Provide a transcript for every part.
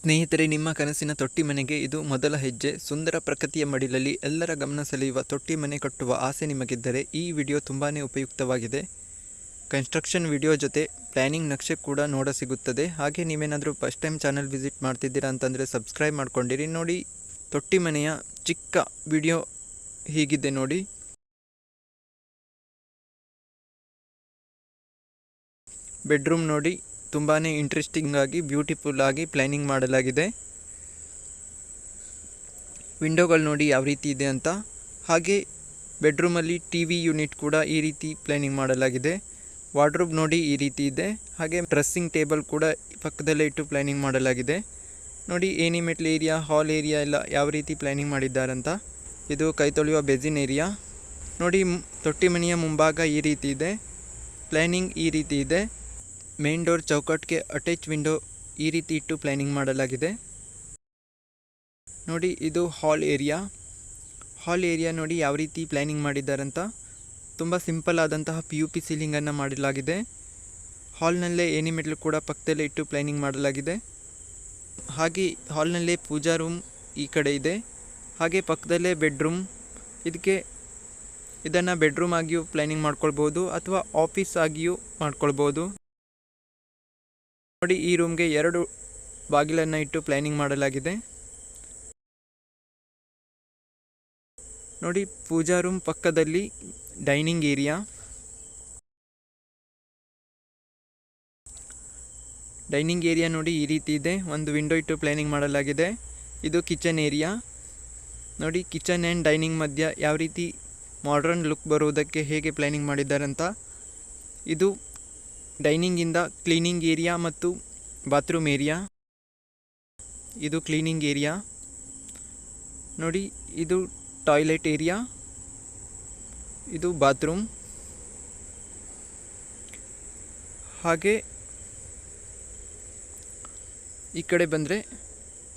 ಸ್ನೇಹಿತರೆ, ನಿಮ್ಮ ಕನಸಿನ ತೊಟ್ಟಿ ಮನೆಗೆ ಇದು ಮೊದಲ ಹೆಜ್ಜೆ. ಸುಂದರ ಪ್ರಕೃತಿಯ ಮಡಿಲಲ್ಲಿ ಎಲ್ಲರ ಗಮನ ಸೆಳೆಯುವ ತೊಟ್ಟಿ ಮನೆ ಕಟ್ಟುವ ಆಸೆ ನಿಮಗಿದ್ದರೆ ಈ ವಿಡಿಯೋ ತುಂಬಾ ಉಪಯುಕ್ತವಾಗಿದೆ. ಕನ್ಸ್ಟ್ರಕ್ಷನ್ ವಿಡಿಯೋ ಜೊತೆ ಪ್ಲ್ಯಾನಿಂಗ್ ನಕ್ಷೆ ಕೂಡ ನೋಡ ಸಿಗುತ್ತದೆ. ಹಾಗೆ ನೀವೇನಾದರೂ ಫಸ್ಟ್ ಟೈಮ್ ಚಾನಲ್ ವಿಸಿಟ್ ಮಾಡ್ತಿದ್ದೀರಾ ಅಂತಂದರೆ ಸಬ್ಸ್ಕ್ರೈಬ್ ಮಾಡ್ಕೊಂಡಿರಿ. ನೋಡಿ ತೊಟ್ಟಿ ಮನೆಯ ಚಿಕ್ಕ ವಿಡಿಯೋ ಹೀಗಿದೆ ನೋಡಿ. ಬೆಡ್ರೂಮ್ ನೋಡಿ. ತುಂಬಾ ಇಂಟ್ರೆಸ್ಟಿಂಗ್ ಆಗಿ ಬ್ಯೂಟಿಫುಲ್ ಆಗಿ ಪ್ಲ್ಯಾನಿಂಗ್ ಮಾಡಲಾಗಿದೆ. ವಿಂಡೋಗಳು ನೋಡಿ ಯಾವ ರೀತಿ ಇದೆ ಅಂತ. ಹಾಗೆ ಬೆಡ್ರೂಮಲ್ಲಿ ಟಿ ವಿ ಯೂನಿಟ್ ಕೂಡ ಈ ರೀತಿ ಪ್ಲ್ಯಾನಿಂಗ್ ಮಾಡಲಾಗಿದೆ. ವಾರ್ಡ್ರೋಬ್ ನೋಡಿ ಈ ರೀತಿ ಇದೆ. ಹಾಗೆ ಡ್ರೆಸ್ಸಿಂಗ್ ಟೇಬಲ್ ಕೂಡ ಪಕ್ಕದಲ್ಲೇ ಇಟ್ಟು ಪ್ಲ್ಯಾನಿಂಗ್ ಮಾಡಲಾಗಿದೆ. ನೋಡಿ ಏನಿಮೆಟ್ಲ್ ಏರಿಯಾ ಹಾಲ್ ಏರಿಯಾ ಎಲ್ಲ ಯಾವ ರೀತಿ ಪ್ಲ್ಯಾನಿಂಗ್ ಮಾಡಿದ್ದಾರಂತ. ಇದು ಕೈ ತೊಳೆಯುವ ಬೆಜಿನ್ ಏರಿಯಾ ನೋಡಿ ತೊಟ್ಟಿ ಮನೆಯ ಮುಂಭಾಗ ಈ ರೀತಿ ಇದೆ. ಪ್ಲ್ಯಾನಿಂಗ್ ಈ ರೀತಿ ಇದೆ. ಮೇನ್ ಡೋರ್ ಚೌಕಟ್ಗೆ ಅಟ್ಯಾಚ್ ವಿಂಡೋ ಈ ರೀತಿ ಇಟ್ಟು ಪ್ಲ್ಯಾನಿಂಗ್ ಮಾಡಲಾಗಿದೆ. ನೋಡಿ, ಇದು ಹಾಲ್ ಏರಿಯಾ. ಹಾಲ್ ಏರಿಯಾ ನೋಡಿ ಯಾವ ರೀತಿ ಪ್ಲ್ಯಾನಿಂಗ್ ಮಾಡಿದ್ದಾರಂತ. ತುಂಬ ಸಿಂಪಲ್ ಆದಂತಹ ಪಿ ಯು ಪಿ ಸೀಲಿಂಗನ್ನು ಮಾಡಲಾಗಿದೆ. ಹಾಲ್ನಲ್ಲೇ ಏನಿಮೆಟ್ಲು ಕೂಡ ಪಕ್ಕದಲ್ಲೇ ಇಟ್ಟು ಪ್ಲ್ಯಾನಿಂಗ್ ಮಾಡಲಾಗಿದೆ. ಹಾಗೆ ಹಾಲ್ನಲ್ಲೇ ಪೂಜಾ ರೂಮ್ ಈ ಕಡೆ ಇದೆ. ಹಾಗೆ ಪಕ್ಕದಲ್ಲೇ ಬೆಡ್ರೂಮ್. ಇದಕ್ಕೆ ಇದನ್ನು ಬೆಡ್ರೂಮ್ ಆಗಿಯೂ ಪ್ಲ್ಯಾನಿಂಗ್ ಮಾಡ್ಕೊಳ್ಬೋದು ಅಥವಾ ಆಫೀಸ್ ಆಗಿಯೂ ಮಾಡ್ಕೊಳ್ಬೋದು. ನೋಡಿ, ಈ ರೂಮ್ಗೆ ಎರಡು ಬಾಗಿಲನ್ನು ಇಟ್ಟು ಪ್ಲ್ಯಾನಿಂಗ್ ಮಾಡಲಾಗಿದೆ. ನೋಡಿ, ಪೂಜಾ ರೂಮ್ ಪಕ್ಕದಲ್ಲಿ ಡೈನಿಂಗ್ ಏರಿಯಾ ಡೈನಿಂಗ್ ಏರಿಯಾ ನೋಡಿ, ಈ ರೀತಿ ಇದೆ. ಒಂದು ವಿಂಡೋ ಇಟ್ಟು ಪ್ಲಾನಿಂಗ್ ಮಾಡಲಾಗಿದೆ. ಇದು ಕಿಚನ್ ಏರಿಯಾ ನೋಡಿ ಕಿಚನ್ ಆ್ಯಂಡ್ ಡೈನಿಂಗ್ ಮಧ್ಯ ಯಾವ ರೀತಿ ಮಾಡ್ರನ್ ಲುಕ್ ಬರುವುದಕ್ಕೆ ಹೇಗೆ ಪ್ಲಾನಿಂಗ್ ಮಾಡಿದ್ದಾರೆ ಅಂತ ಇದು ಡೈನಿಂಗಿಂದ ಕ್ಲೀನಿಂಗ್ ಏರಿಯಾ ಮತ್ತು ಬಾತ್ರೂಮ್ ಏರಿಯಾ. ಇದು ಕ್ಲೀನಿಂಗ್ ಏರಿಯಾ. ನೋಡಿ, ಇದು ಟಾಯ್ಲೆಟ್ ಏರಿಯಾ. ಇದು ಬಾತ್ರೂಮ್. ಹಾಗೆ ಈ ಕಡೆ ಬಂದರೆ,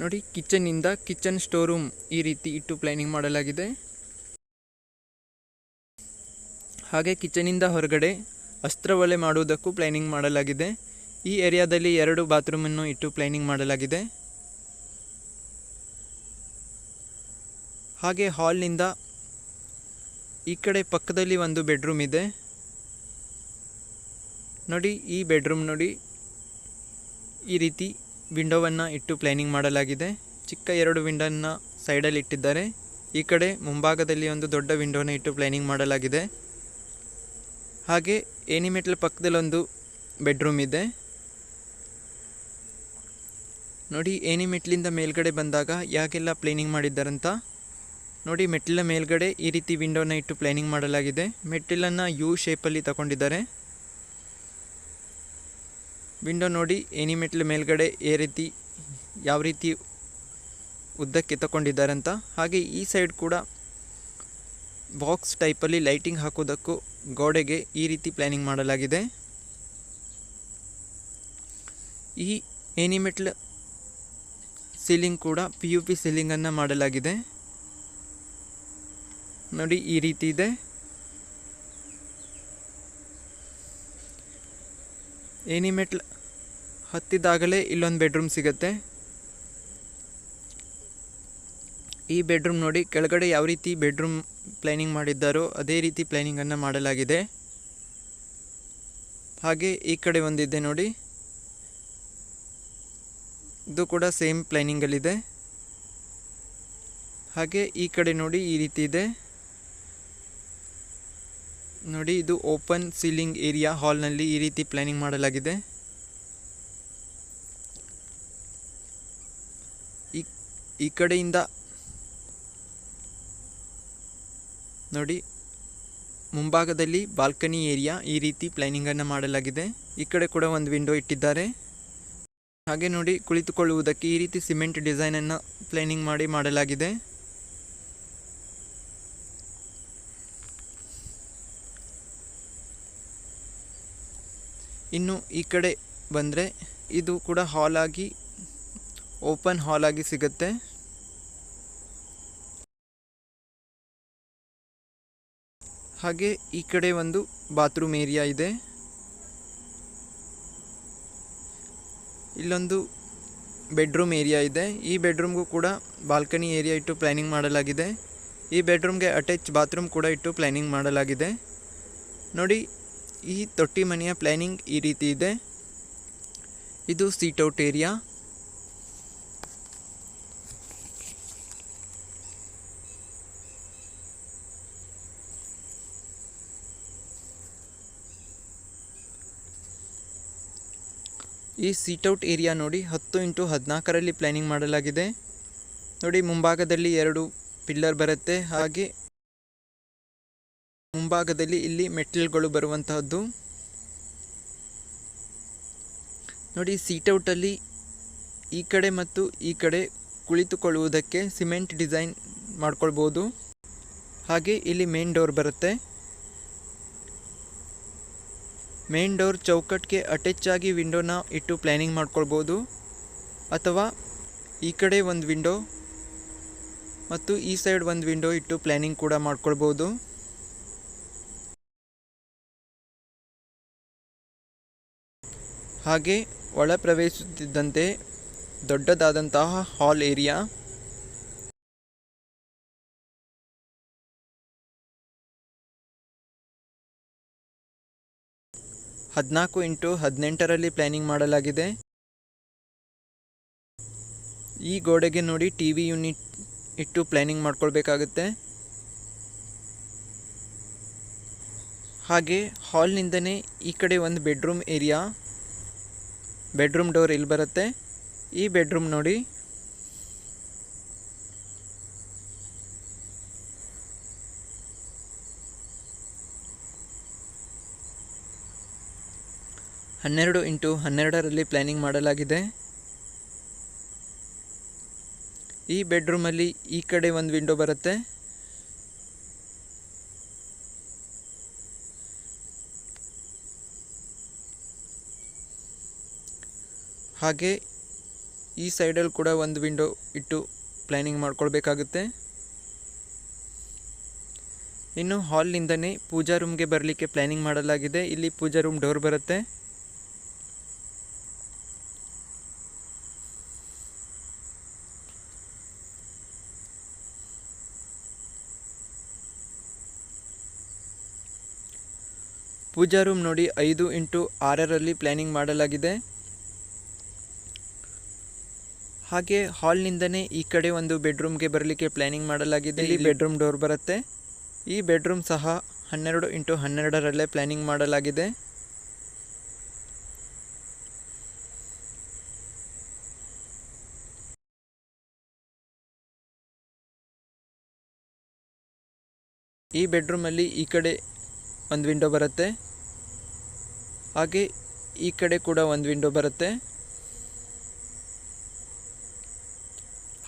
ನೋಡಿ, ಕಿಚನ್ನಿಂದ ಕಿಚನ್ ಸ್ಟೋರ್ ರೂಮ್ ಈ ರೀತಿ ಇಟ್ಟು ಪ್ಲ್ಯಾನಿಂಗ್ ಮಾಡಲಾಗಿದೆ. ಹಾಗೆ ಕಿಚನಿಂದ ಹೊರಗಡೆ ಅಸ್ತ್ರ ಒಲೆ ಮಾಡುವುದಕ್ಕೂ ಪ್ಲಾನಿಂಗ್ ಮಾಡಲಾಗಿದೆ. ಈ ಏರಿಯಾದಲ್ಲಿ ಎರಡು ಬಾತ್ರೂಮನ್ನು ಇಟ್ಟು ಪ್ಲಾನಿಂಗ್ ಮಾಡಲಾಗಿದೆ. ಹಾಗೆ ಹಾಲ್ನಿಂದ ಈ ಕಡೆ ಪಕ್ಕದಲ್ಲಿ ಒಂದು ಬೆಡ್ರೂಮ್ ಇದೆ. ನೋಡಿ, ಈ ಬೆಡ್ರೂಮ್ ನೋಡಿ ಈ ರೀತಿ ವಿಂಡೋವನ್ನು ಇಟ್ಟು ಪ್ಲಾನಿಂಗ್ ಮಾಡಲಾಗಿದೆ. ಚಿಕ್ಕ ಎರಡು ವಿಂಡೋನ ಸೈಡಲ್ಲಿ ಇಟ್ಟಿದ್ದಾರೆ. ಈ ಕಡೆ ಮುಂಭಾಗದಲ್ಲಿ ಒಂದು ದೊಡ್ಡ ವಿಂಡೋನ ಇಟ್ಟು ಪ್ಲಾನಿಂಗ್ ಮಾಡಲಾಗಿದೆ. ಹಾಗೆ ಏನಿಮೆಟ್ಲ ಪಕ್ಕದಲ್ಲಿ ಒಂದು ಬೆಡ್ರೂಮ್ ಇದೆ. ನೋಡಿ, ಏನಿಮೆಟ್ಲಿಂದ ಮೇಲ್ಗಡೆ ಬಂದಾಗ ಯಾಕೆಲ್ಲ ಪ್ಲೇನಿಂಗ್ ಮಾಡಿದ್ದಾರಂತ. ನೋಡಿ, ಮೆಟ್ಟಿಲ ಮೇಲ್ಗಡೆ ಈ ರೀತಿ ವಿಂಡೋನ ಇಟ್ಟು ಪ್ಲ್ಯಾನಿಂಗ್ ಮಾಡಲಾಗಿದೆ. ಮೆಟ್ಟಿಲನ್ನು ಯು ಶೇಪಲ್ಲಿ ತಗೊಂಡಿದ್ದಾರೆ. ವಿಂಡೋ ನೋಡಿ, ಏನಿಮೆಟ್ಲ ಮೇಲ್ಗಡೆ ಈ ರೀತಿ, ಯಾವ ರೀತಿ ಉದ್ದಕ್ಕೆ ತಗೊಂಡಿದ್ದಾರೆ ಅಂತ ಹಾಗೆ ಈ ಸೈಡ್ ಕೂಡ ಬಾಕ್ಸ್ ಟೈಪಲ್ಲಿ ಲೈಟಿಂಗ್ ಹಾಕೋದಕ್ಕೂ ಗೋಡೆಗೆ ಈ ರೀತಿ ಪ್ಲ್ಯಾನಿಂಗ್ ಮಾಡಲಾಗಿದೆ. ಈ ಏನಿಮೆಟ್ಲ್ ಸೀಲಿಂಗ್ ಕೂಡ ಪಿ ಯು ಪಿ ಸೀಲಿಂಗನ್ನು ಮಾಡಲಾಗಿದೆ. ನೋಡಿ ಈ ರೀತಿ ಇದೆ. ಏನಿಮೆಟ್ಲ್ ಹತ್ತಿದಾಗಲೇ ಇಲ್ಲೊಂದು ಬೆಡ್ರೂಮ್ ಸಿಗುತ್ತೆ. ಈ ಬೆಡ್ರೂಮ್ ನೋಡಿ ಕೆಳಗಡೆ ಯಾವ ರೀತಿ ಬೆಡ್ರೂಮ್ ಪ್ಲ್ಯಾನಿಂಗ್ ಮಾಡಿದ್ದಾರೋ ಅದೇ ರೀತಿ ಪ್ಲ್ಯಾನಿಂಗನ್ನು ಮಾಡಲಾಗಿದೆ. ಹಾಗೆ ಈ ಕಡೆ ಒಂದಿದೆ ನೋಡಿ. ಇದು ಕೂಡ ಸೇಮ್ ಪ್ಲ್ಯಾನಿಂಗಲ್ಲಿದೆ ಹಾಗೆ ಈ ಕಡೆ ನೋಡಿ ಈ ರೀತಿ ಇದೆ. ನೋಡಿ ಇದು ಓಪನ್ ಸೀಲಿಂಗ್ ಏರಿಯಾ ಹಾಲ್ನಲ್ಲಿ ಈ ರೀತಿ ಪ್ಲಾನಿಂಗ್ ಮಾಡಲಾಗಿದೆ. ಈ ಕಡೆಯಿಂದ ನೋಡಿ, ಮುಂಭಾಗದಲ್ಲಿ ಬಾಲ್ಕನಿ ಏರಿಯಾ ಈ ರೀತಿ ಪ್ಲಾನಿಂಗನ್ನು ಮಾಡಲಾಗಿದೆ. ಈ ಕಡೆ ಕೂಡ ಒಂದು ವಿಂಡೋ ಇಟ್ಟಿದ್ದಾರೆ. ಹಾಗೆ ನೋಡಿ, ಕುಳಿತುಕೊಳ್ಳುವುದಕ್ಕೆ ಈ ರೀತಿ ಸಿಮೆಂಟ್ ಡಿಸೈನನ್ನು ಪ್ಲಾನಿಂಗ್ ಮಾಡಿ ಮಾಡಲಾಗಿದೆ. ಇನ್ನು ಈ ಕಡೆ ಬಂದರೆ ಇದು ಕೂಡ ಹಾಲ್ ಆಗಿ, ಓಪನ್ ಹಾಲ್ ಆಗಿ ಸಿಗುತ್ತೆ. ಹಾಗೆ ಈ ಕಡೆ ಒಂದು ಬಾತ್ರೂಮ್ ಏರಿಯಾ ಇದೆ. ಇಲ್ಲೊಂದು ಬೆಡ್ರೂಮ್ ಏರಿಯಾ ಇದೆ. ಈ ಬೆಡ್ರೂಮ್ಗೂ ಕೂಡ ಬಾಲ್ಕನಿ ಏರಿಯಾ ಇಟ್ಟು ಪ್ಲ್ಯಾನಿಂಗ್ ಮಾಡಲಾಗಿದೆ. ಈ ಬೆಡ್ರೂಮ್ಗೆ ಅಟ್ಯಾಚ್ ಬಾತ್ರೂಮ್ ಕೂಡ ಇಟ್ಟು ಪ್ಲ್ಯಾನಿಂಗ್ ಮಾಡಲಾಗಿದೆ. ನೋಡಿ, ಈ ತೊಟ್ಟಿ ಮನೆಯ ಪ್ಲ್ಯಾನಿಂಗ್ ಈ ರೀತಿ ಇದೆ. ಇದು ಸೀಟ್ ಔಟ್ ಏರಿಯಾ. ಈ ಸೀಟೌಟ್ ಏರಿಯಾ ನೋಡಿ ಹತ್ತು ಇಂಟು ಹದಿನಾಲ್ಕರಲ್ಲಿ ಪ್ಲ್ಯಾನಿಂಗ್ ಮಾಡಲಾಗಿದೆ. ನೋಡಿ, ಮುಂಭಾಗದಲ್ಲಿ ಎರಡು ಪಿಲ್ಲರ್ ಬರುತ್ತೆ. ಹಾಗೆ ಮುಂಭಾಗದಲ್ಲಿ ಇಲ್ಲಿ ಮೆಟ್ಲ್ಗಳು ಬರುವಂತಹದ್ದು. ನೋಡಿ ಸೀಟೌಟಲ್ಲಿ ಈ ಕಡೆ ಮತ್ತು ಈ ಕಡೆ ಕುಳಿತುಕೊಳ್ಳುವುದಕ್ಕೆ ಸಿಮೆಂಟ್ ಡಿಸೈನ್ ಮಾಡ್ಕೊಳ್ಬೋದು. ಹಾಗೆ ಇಲ್ಲಿ ಮೇನ್ ಡೋರ್ ಬರುತ್ತೆ. ಮೇನ್ ಡೋರ್ ಚೌಕಟ್ಟಿಗೆ ಅಟ್ಯಾಚ್ ಆಗಿ ವಿಂಡೋನ ಇಟ್ಟು ಪ್ಲ್ಯಾನಿಂಗ್ ಮಾಡ್ಕೊಳ್ಬೋದು. ಅಥವಾ ಈ ಕಡೆ ಒಂದು ವಿಂಡೋ ಮತ್ತು ಈ ಸೈಡ್ ಒಂದು ವಿಂಡೋ ಇಟ್ಟು ಪ್ಲ್ಯಾನಿಂಗ್ ಕೂಡ ಮಾಡ್ಕೊಳ್ಬೋದು. ಹಾಗೆ ಒಳ ಪ್ರವೇಶಿಸುತ್ತಿದ್ದಂತೆ ದೊಡ್ಡದಾದಂತಹ ಹಾಲ್ ಏರಿಯಾ. ಹದಿನಾಲ್ಕು ಇಂಟು ಹದಿನೆಂಟರಲ್ಲಿ ಪ್ಲ್ಯಾನಿಂಗ್ ಮಾಡಲಾಗಿದೆ. ಈ ಗೋಡೆಗೆ ನೋಡಿ ಟಿ ವಿ ಯೂನಿಟ್ ಇಟ್ಟು ಪ್ಲ್ಯಾನಿಂಗ್ ಮಾಡ್ಕೊಳ್ಬೇಕಾಗುತ್ತೆ. ಹಾಗೆ ಹಾಲ್ನಿಂದನೇ ಈ ಕಡೆ ಒಂದು ಬೆಡ್ರೂಮ್ ಏರಿಯಾ, ಬೆಡ್ರೂಮ್ ಡೋರ್ ಇಲ್ಲಿ ಬರುತ್ತೆ. ಈ ಬೆಡ್ರೂಮ್ ನೋಡಿ ಹನ್ನೆರಡು ಇಂಟು ಹನ್ನೆರಡರಲ್ಲಿ ಪ್ಲ್ಯಾನಿಂಗ್ ಮಾಡಲಾಗಿದೆ. ಈ ಬೆಡ್ರೂಮಲ್ಲಿ ಈ ಕಡೆ ಒಂದು ವಿಂಡೋ ಬರುತ್ತೆ. ಹಾಗೆ ಈ ಸೈಡಲ್ಲಿ ಕೂಡ ಒಂದು ವಿಂಡೋ ಇಟ್ಟು ಪ್ಲ್ಯಾನಿಂಗ್ ಮಾಡ್ಕೊಳ್ಬೇಕಾಗುತ್ತೆ. ಇನ್ನು ಹಾಲ್ನಿಂದನೇ ಪೂಜಾ ರೂಮ್ಗೆ ಬರಲಿಕ್ಕೆ ಪ್ಲ್ಯಾನಿಂಗ್ ಮಾಡಲಾಗಿದೆ. ಇಲ್ಲಿ ಪೂಜಾ ರೂಮ್ ಡೋರ್ ಬರುತ್ತೆ. ಪೂಜಾ ರೂಮ್ ನೋಡಿ ಐದು ಇಂಟು ಆರರಲ್ಲಿ ಪ್ಲ್ಯಾನಿಂಗ್ ಮಾಡಲಾಗಿದೆ. ಹಾಗೆ ಹಾಲ್ನಿಂದನೇ ಈ ಕಡೆ ಒಂದು ಬೆಡ್ರೂಮ್ಗೆ ಬರಲಿಕ್ಕೆ ಪ್ಲ್ಯಾನಿಂಗ್ ಮಾಡಲಾಗಿದೆ. ಇಲ್ಲಿ ಬೆಡ್ರೂಮ್ ಡೋರ್ ಬರುತ್ತೆ. ಈ ಬೆಡ್ರೂಮ್ ಸಹ ಹನ್ನೆರಡು ಇಂಟು ಹನ್ನೆರಡರಲ್ಲೇ ಪ್ಲ್ಯಾನಿಂಗ್ ಮಾಡಲಾಗಿದೆ. ಈ ಬೆಡ್ರೂಮಲ್ಲಿ ಈ ಕಡೆ ಒಂದು ವಿಂಡೋ ಬರುತ್ತೆ. ಹಾಗೆ ಈ ಕಡೆ ಕೂಡ ಒಂದು ವಿಂಡೋ ಬರುತ್ತೆ.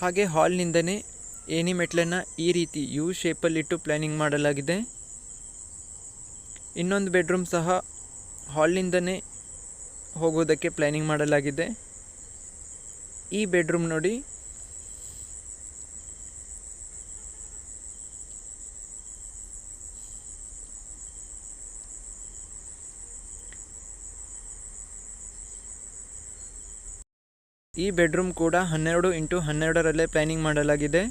ಹಾಗೆ ಹಾಲ್ನಿಂದನೇ ಏನಿ ಮೆಟ್ಲನ್ನು ಈ ರೀತಿ ಯು ಶೇಪಲ್ಲಿಟ್ಟು ಪ್ಲ್ಯಾನಿಂಗ್ ಮಾಡಲಾಗಿದೆ. ಇನ್ನೊಂದು ಬೆಡ್ರೂಮ್ ಸಹ ಹಾಲ್ನಿಂದನೇ ಹೋಗೋದಕ್ಕೆ ಪ್ಲ್ಯಾನಿಂಗ್ ಮಾಡಲಾಗಿದೆ. ಈ ಬೆಡ್ರೂಮ್ ನೋಡಿ ಈ ಬೆಡ್ರೂಮ್ ಕೂಡ ಹನ್ನೆರಡು ಇಂಟು ಹನ್ನೆರಡರಲ್ಲೇ ಪ್ಲ್ಯಾನಿಂಗ್ ಮಾಡಲಾಗಿದೆ.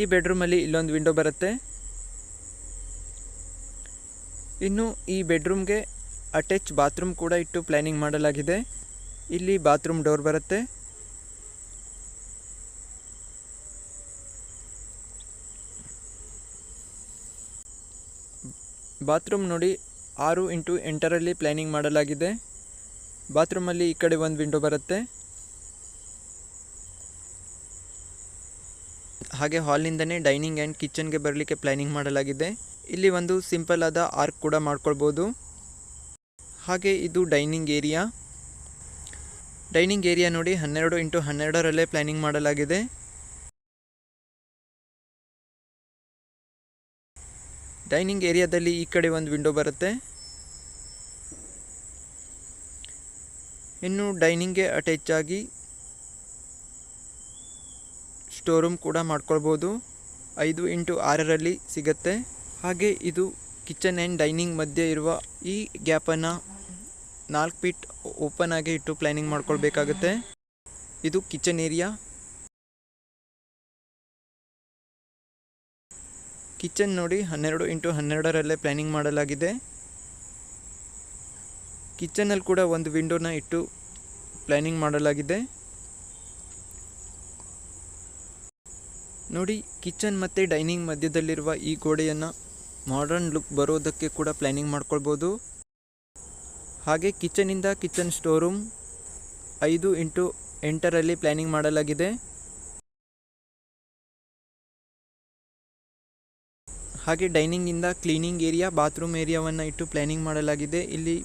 ಈ ಬೆಡ್ರೂಮಲ್ಲಿ ಇಲ್ಲೊಂದು ವಿಂಡೋ ಬರುತ್ತೆ. ಇನ್ನು ಈ ಬೆಡ್ರೂಮ್ಗೆ ಅಟ್ಯಾಚ್ ಬಾತ್ರೂಮ್ ಕೂಡ ಇಟ್ಟು ಪ್ಲ್ಯಾನಿಂಗ್ ಮಾಡಲಾಗಿದೆ. ಇಲ್ಲಿ ಬಾತ್ರೂಮ್ ಡೋರ್ ಬರುತ್ತೆ. ಬಾತ್ರೂಮ್ ನೋಡಿ ಆರು ಇಂಟು ಎಂಟರಲ್ಲಿ ಪ್ಲ್ಯಾನಿಂಗ್ ಮಾಡಲಾಗಿದೆ. ಬಾತ್ರೂಮಲ್ಲಿ ಈ ಕಡೆ ಒಂದು ವಿಂಡೋ ಬರುತ್ತೆ. ಹಾಗೆ ಹಾಲ್ನಿಂದನೇ ಡೈನಿಂಗ್ ಆ್ಯಂಡ್ ಕಿಚನ್ಗೆ ಬರಲಿಕ್ಕೆ ಪ್ಲ್ಯಾನಿಂಗ್ ಮಾಡಲಾಗಿದೆ. ಇಲ್ಲಿ ಒಂದು ಸಿಂಪಲ್ ಆದ ಆರ್ಕ್ ಕೂಡ ಮಾಡ್ಕೊಳ್ಬೋದು. ಹಾಗೆ ಇದು ಡೈನಿಂಗ್ ಏರಿಯಾ. ಡೈನಿಂಗ್ ಏರಿಯಾ ನೋಡಿ ಹನ್ನೆರಡು ಇಂಟು ಹನ್ನೆರಡರಲ್ಲೇ ಪ್ಲ್ಯಾನಿಂಗ್ ಮಾಡಲಾಗಿದೆ. ಡೈನಿಂಗ್ ಏರಿಯಾದಲ್ಲಿ ಈ ಕಡೆ ಒಂದು ವಿಂಡೋ ಬರುತ್ತೆ. ಇನ್ನು ಡೈನಿಂಗ್ಗೆ ಅಟ್ಯಾಚ್ ಆಗಿ ಸ್ಟೋರ್ ಕೂಡ ಮಾಡ್ಕೊಳ್ಬೋದು. ಐದು ಇಂಟು ಆರರಲ್ಲಿ ಸಿಗುತ್ತೆ. ಹಾಗೆ ಇದು ಕಿಚನ್ ಆ್ಯಂಡ್ ಡೈನಿಂಗ್ ಮಧ್ಯೆ ಇರುವ ಈ ಗ್ಯಾಪನ್ನು ನಾಲ್ಕು ಫೀಟ್ ಓಪನ್ ಆಗಿ ಇಟ್ಟು ಪ್ಲ್ಯಾನಿಂಗ್ ಮಾಡ್ಕೊಳ್ಬೇಕಾಗುತ್ತೆ. ಇದು ಕಿಚನ್ ಏರಿಯಾ. ಕಿಚನ್ ನೋಡಿ ಹನ್ನೆರಡು ಇಂಟು ಹನ್ನೆರಡರಲ್ಲೇ ಪ್ಲ್ಯಾನಿಂಗ್ ಮಾಡಲಾಗಿದೆ. ಕಿಚನಲ್ಲಿ ಕೂಡ ಒಂದು ವಿಂಡೋನ ಇಟ್ಟು ಪ್ಲ್ಯಾನಿಂಗ್ ಮಾಡಲಾಗಿದೆ. ನೋಡಿ, ಕಿಚನ್ ಮತ್ತು ಡೈನಿಂಗ್ ಮಧ್ಯದಲ್ಲಿರುವ ಈ ಗೋಡೆಯನ್ನು ಮಾಡರ್ನ್ ಲುಕ್ ಬರೋದಕ್ಕೆ ಕೂಡ ಪ್ಲ್ಯಾನಿಂಗ್ ಮಾಡ್ಕೊಳ್ಬೋದು. ಹಾಗೆ ಕಿಚನಿಂದ ಕಿಚನ್ ಸ್ಟೋರ್ ರೂಮ್ ಐದು ಇಂಟು ಎಂಟರಲ್ಲಿ ಪ್ಲ್ಯಾನಿಂಗ್ ಮಾಡಲಾಗಿದೆ. ಹಾಗೆ ಡೈನಿಂಗಿಂದ ಕ್ಲೀನಿಂಗ್ ಏರಿಯಾ ಬಾತ್ರೂಮ್ ಏರಿಯಾವನ್ನು ಇಟ್ಟು ಪ್ಲ್ಯಾನಿಂಗ್ ಮಾಡಲಾಗಿದೆ. ಇಲ್ಲಿ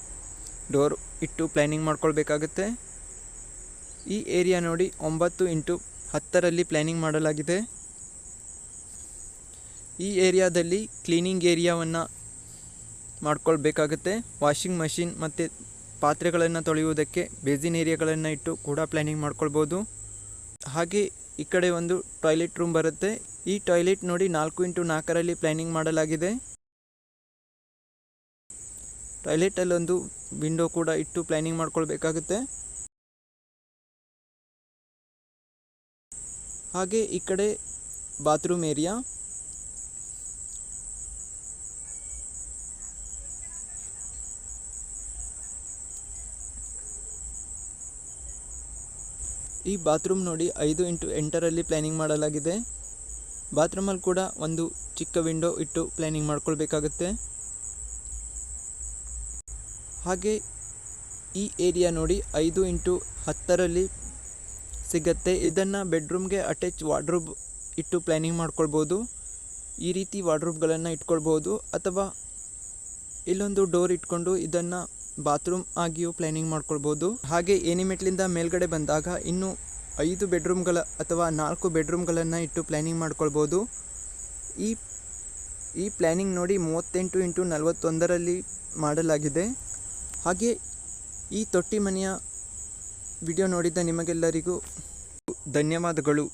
ಡೋರ್ ಇಟ್ಟು ಪ್ಲ್ಯಾನಿಂಗ್ ಮಾಡ್ಕೊಳ್ಬೇಕಾಗುತ್ತೆ. ಈ ಏರಿಯಾ ನೋಡಿ ಒಂಬತ್ತು ಇಂಟು ಹತ್ತರಲ್ಲಿ ಪ್ಲ್ಯಾನಿಂಗ್ ಮಾಡಲಾಗಿದೆ. ಈ ಏರಿಯಾದಲ್ಲಿ ಕ್ಲೀನಿಂಗ್ ಏರಿಯಾವನ್ನು ಮಾಡ್ಕೊಳ್ಬೇಕಾಗುತ್ತೆ. ವಾಷಿಂಗ್ ಮಷಿನ್ ಮತ್ತು ಪಾತ್ರೆಗಳನ್ನು ತೊಳೆಯುವುದಕ್ಕೆ ಬೇಸಿನ್ ಏರಿಯಾಗಳನ್ನು ಇಟ್ಟು ಕೂಡ ಪ್ಲ್ಯಾನಿಂಗ್ ಮಾಡ್ಕೊಳ್ಬೋದು. ಹಾಗೆ ಈ ಕಡೆ ಒಂದು ಟಾಯ್ಲೆಟ್ ರೂಮ್ ಬರುತ್ತೆ. ಈ ಟಾಯ್ಲೆಟ್ ನೋಡಿ ನಾಲ್ಕು ಇಂಟು ನಾಲ್ಕರಲ್ಲಿ ಪ್ಲ್ಯಾನಿಂಗ್ ಮಾಡಲಾಗಿದೆ. ಟಾಯ್ಲೆಟಲ್ಲೊಂದು ವಿಂಡೋ ಕೂಡ ಇಟ್ಟು ಪ್ಲ್ಯಾನಿಂಗ್ ಮಾಡ್ಕೊಳ್ಬೇಕಾಗುತ್ತೆ. ಹಾಗೆ ಈ ಕಡೆ ಬಾತ್ರೂಮ್ ಏರಿಯಾ. ಈ ಬಾತ್ರೂಮ್ ನೋಡಿ ಐದು ಇಂಟು ಎಂಟರಲ್ಲಿ ಪ್ಲ್ಯಾನಿಂಗ್ ಮಾಡಲಾಗಿದೆ. ಬಾತ್ರೂಮಲ್ಲಿ ಕೂಡ ಒಂದು ಚಿಕ್ಕ ವಿಂಡೋ ಇಟ್ಟು ಪ್ಲ್ಯಾನಿಂಗ್ ಮಾಡ್ಕೊಳ್ಬೇಕಾಗುತ್ತೆ. ಹಾಗೆ ಈ ಏರಿಯಾ ನೋಡಿ ಐದು ಇಂಟು ಹತ್ತರಲ್ಲಿ ಸಿಗತ್ತೆ. ಇದನ್ನು ಬೆಡ್ರೂಮ್ಗೆ ಅಟ್ಯಾಚ್ ವಾರ್ಡ್ರೂಬ್ ಇಟ್ಟು ಪ್ಲ್ಯಾನಿಂಗ್ ಮಾಡ್ಕೊಳ್ಬೋದು. ಈ ರೀತಿ ವಾರ್ಡ್ರೂಬ್ಗಳನ್ನು ಇಟ್ಕೊಳ್ಬೋದು. ಅಥವಾ ಇಲ್ಲೊಂದು ಡೋರ್ ಇಟ್ಕೊಂಡು ಇದನ್ನು ಬಾತ್ರೂಮ್ ಆಗಿಯೂ ಪ್ಲಾನಿಂಗ್ ಮಾಡ್ಕೊಳ್ಬೋದು. ಹಾಗೆ ಏನಿಮೆಟ್ಲಿಂದ ಮೇಲ್ಗಡೆ ಬಂದಾಗ ಇನ್ನು ಐದು ಬೆಡ್ರೂಮ್ಗಳ ಅಥವಾ ನಾಲ್ಕು ಬೆಡ್ರೂಮ್ಗಳನ್ನು ಇಟ್ಟು ಪ್ಲಾನಿಂಗ್ ಮಾಡ್ಕೊಳ್ಬೋದು. ಈ ಈ ಪ್ಲ್ಯಾನಿಂಗ್ ನೋಡಿ ಮೂವತ್ತೆಂಟು ಇಂಟು ನಲವತ್ತೊಂದರಲ್ಲಿ ಮಾಡಲಾಗಿದೆ. ಹಾಗೆ ಈ ತೊಟ್ಟಿ ಮನೆಯ ವಿಡಿಯೋ ನೋಡಿದ ನಿಮಗೆಲ್ಲರಿಗೂ ಧನ್ಯವಾದಗಳು.